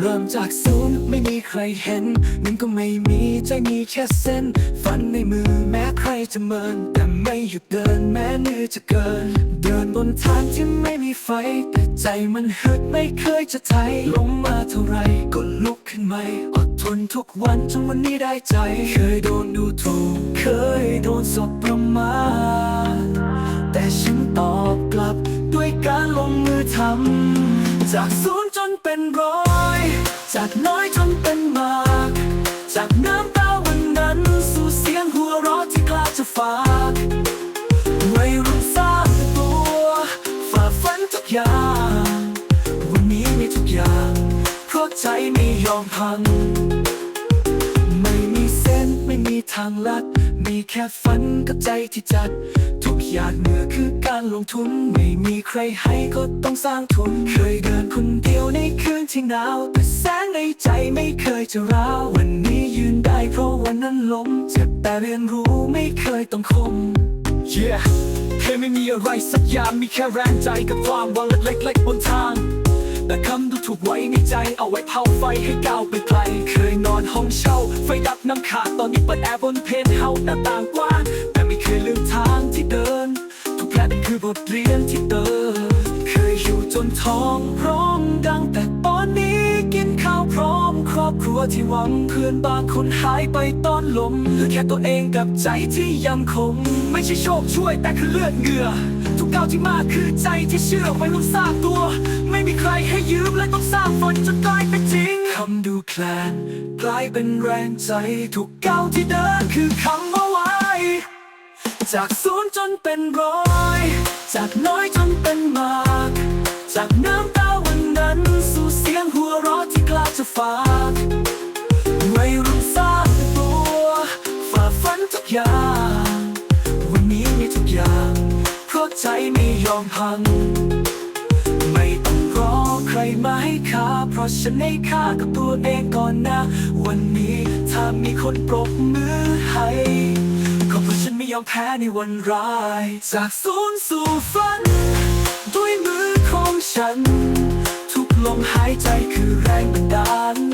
เริ่มจากศูนย์ไม่มีใครเห็นมันก็ไม่มีใจมีแค่เส้น ฝันในมือแม้ใครจะเมิน แต่ไม่หยุดเดินแม้เหนื่อยจะเกิน เดินบนทางที่ไม่มีไฟ แต่ใจมันฮึดไม่เคยจะไทยลงมาเท่าไรก็ลุกขึ้นใหม่อดทนทุกวันจนวันนี้ได้ใจ เคยโดนดูถูก เคยโดนสบประมาทแต่ฉันตอบกลับด้วยการลงมือทำจากศูนย์จนเป็นร้อย จากน้อยจนเป็นมาก จากน้ำตาวันนั้น สู่เสียงหัวเราะที่กล้าจะฝากวัยรุ่นสร้างตัวฝ่าฟันทุกอย่างวันนี้มีทุกอย่าง เพราะใจไม่ยอมพัง ไม่มีเส้นไม่มีทางลัด แค่ฝันกับใจที่จัด ทุกอย่างเหนือคือการลงทุน ไม่มีใครให้ก็ต้องสร้างทุน เคยเดินคนเดียวในคืนที่หนาว แต่แสงในใจไม่เคยจะร้าว วันนี้ยืนได้เพราะวันนั้นล้มเจ็บแต่เรียนรู้ไม่เคยต้องคม Yeah เคยไม่มีอะไรสักอย่างมีแค่แรงใจกับความหวังเล็กๆบนทาง ถูกไว้ในใจเอาไว้เผาไฟให้ก้าวไปไกล เคยนอนห้องเช่า ไฟดับน้ำขาดตอนนี้เปิดแอร์บนเพนท์เฮาส์หน้าต่างกว้างแต่ไม่เคยลืมทางที่เดิน ทุกแผลเป็นคือบทเรียนที่เติมเคยอยู่จนท้องร้องดังแต่ตอนนี้กินข้าวพร้อม ครอบครัวที่หวังเพื่อนบางคนหายไปตอนลมเหลือแค่ตัวเองกับใจที่ยังคง ไม่ใช่โชคช่วยแต่คือเลือดเหงื่อ ทุกก้าที่มากคือใจที่เชื่อไว้ลุ้นสร้างตัว ไม่มีใครให้ยืมและต้องสร้างฝันจนกลายเป็นจริงคำดูแคลนกลายเป็นแรงใจทุกก้าวที่เดินคือคำว่าไว้จากศูนย์จนเป็นร้อย จากน้อยจนเป็นมาก จากน้ำตาวันนั้น สู่เสียงหัวเราะที่กล้าจะฝากวัยรุ่นสร้างตัวฝ่าฟันทุกอย่างาใจไม่ยอมพัง ไม่ต้องรอใครมาให้ค่า เพราะฉันให้ค่ากับตัวเองก่อนนะ วันนี้ถ้ามีคนปรบมือให้ก็เพราะฉันไม่ยอมแพ้ในวันร้าย จากศูนย์สู่ฝัน ด้วยมือของฉัน ทุกลมหายใจคือแรงบันดาล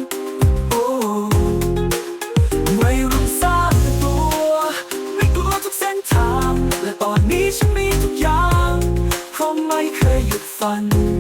like her, you're fun.